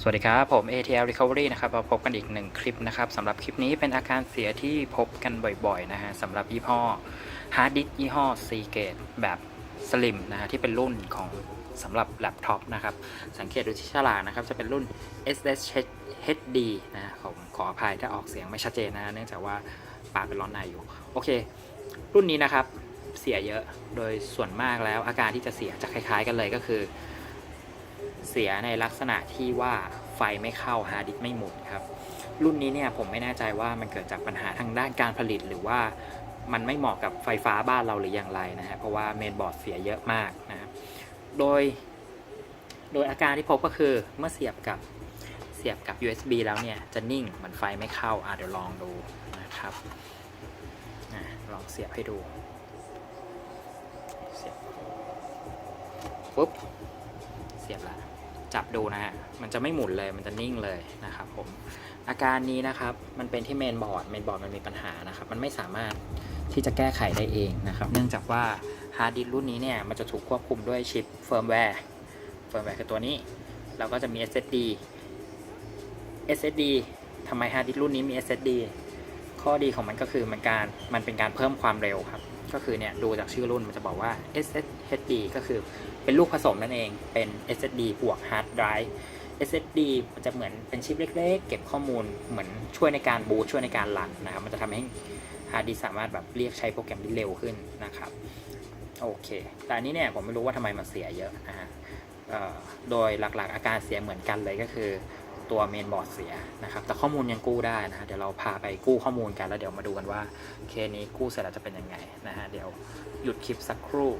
สวัสดีครับ ผม ATL Recovery นะครับมาพบกันอีกหนึ่งคลิปนะครับสำหรับคลิปนี้เป็นอาการเสียที่พบกันบ่อยๆนะฮะสำหรับยี่ห้อ Hard Disk ยี่ห้อ Seagate แบบ Slim นะฮะที่เป็นรุ่นของสำหรับแล็ปท็อปนะครับ สังเกตดูที่ฉลากนะครับ จะเป็นรุ่น SSHD นะผมขออภัยถ้าออกเสียงไม่ชัดเจนนะฮะเนื่องจากว่าปากเป็นร้อนในอยู่ โอเค รุ่นนี้นะครับเสียเยอะโดยส่วนมากแล้วอาการที่จะเสียจะคล้าย ๆ กันเลยก็คือ เสียในลักษณะที่ว่าไฟไม่เข้าฮาร์ดดิสไม่หมุนครับ รุ่นนี้เนี่ยผมไม่แน่ใจว่ามันเกิดจากปัญหาทางด้านการผลิตหรือว่ามันไม่เหมาะกับไฟฟ้าบ้านเราหรืออย่างไรนะฮะเพราะว่าเมนบอร์ดเสียเยอะมากนะครับโดย โดยอาการที่พบก็คือเมื่อเสียบกับเสียบกับ USB แล้วเนี่ยจะนิ่งเหมือนไฟไม่เข้าอะเดี๋ยวลองดูนะครับอะลองเสียบให้ดูเสียบปุ๊บเสียบละ จับดูนะฮะมันจะไม่หมุนเลยมันจะนิ่งเลยนะครับผมอาการนี้นะครับมันเป็นที่เมนบอร์ดเมนบอร์ดมันมีปัญหานะครับมันไม่สามารถที่จะแก้ไขได้เองนะครับเนื่องจากว่าฮาร์ดดิสก์รุ่นนี้เนี่ยมันจะถูกควบคุมด้วยชิปเฟิร์มแวร์เฟิร์มแวร์คือตัวนี้แล้วก็จะมี SSD SSD ทำไมฮาร์ดดิสก์รุ่นนี้มี SSD ข้อดีของมันก็คือมันการมันเป็นการเพิ่มความเร็วครับ ก็คือเนี่ยดูจากชื่อรุ่นมันจะบอกว่า SSD ก็คือเป็นลูกผสมนั่นเองเป็น SSD บวก Hard Drive SSD มันจะเหมือนเป็นชิปเล็กๆ เก็บข้อมูลเหมือนช่วยในการบูตช่วยในการรันนะครับ มันจะทำให้ฮาร์ดดิสสามารถแบบเรียกใช้โปรแกรมได้เร็วขึ้นนะครับ โอเค แต่อันนี้เนี่ยผมไม่รู้ว่าทำไมมันเสียเยอะนะฮะโดยหลักๆอาการเสียเหมือนกันเลยก็คือ ตัวเมนบอร์ดเสียนะครับ แต่ข้อมูลยังกู้ได้นะฮะเดี๋ยวเราพาไปกู้ข้อมูลกันแล้วเดี๋ยวมาดูกันว่าเคสนี้กู้เสร็จแล้วจะเป็นยังไงนะฮะ เดี๋ยวหยุดคลิปสักครู่